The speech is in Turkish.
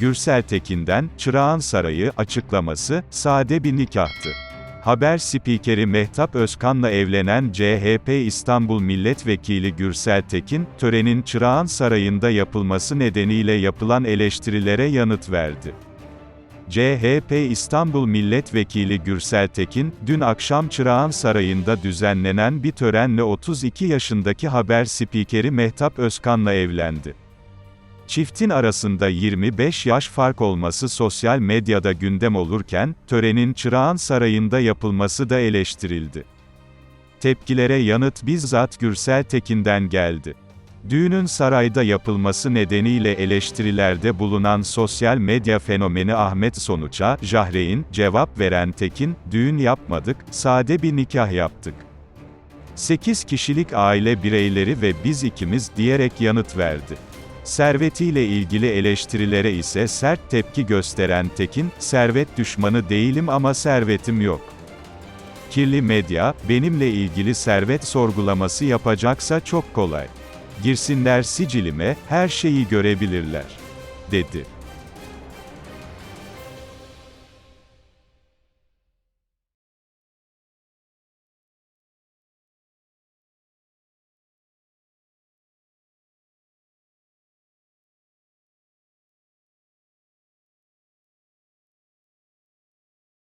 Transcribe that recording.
Gürsel Tekin'den, Çırağan Sarayı, açıklaması, sade bir nikahtı. Haber spikeri Mehtap Özkan'la evlenen CHP İstanbul Milletvekili Gürsel Tekin, törenin Çırağan Sarayı'nda yapılması nedeniyle yapılan eleştirilere yanıt verdi. CHP İstanbul Milletvekili Gürsel Tekin, dün akşam Çırağan Sarayı'nda düzenlenen bir törenle 32 yaşındaki haber spikeri Mehtap Özkan'la evlendi. Çiftin arasında 25 yaş fark olması sosyal medyada gündem olurken, törenin Çırağan Sarayı'nda yapılması da eleştirildi. Tepkilere yanıt bizzat Gürsel Tekin'den geldi. Düğünün sarayda yapılması nedeniyle eleştirilerde bulunan sosyal medya fenomeni Ahmet Sonuç'a, Jahreyn, cevap veren Tekin, düğün yapmadık, sade bir nikah yaptık. 8 kişilik aile bireyleri ve biz ikimiz diyerek yanıt verdi. Servetiyle ilgili eleştirilere ise sert tepki gösteren Tekin, servet düşmanı değilim ama servetim yok. Kirli medya, benimle ilgili servet sorgulaması yapacaksa çok kolay. Girsinler sicilime, her şeyi görebilirler. Dedi.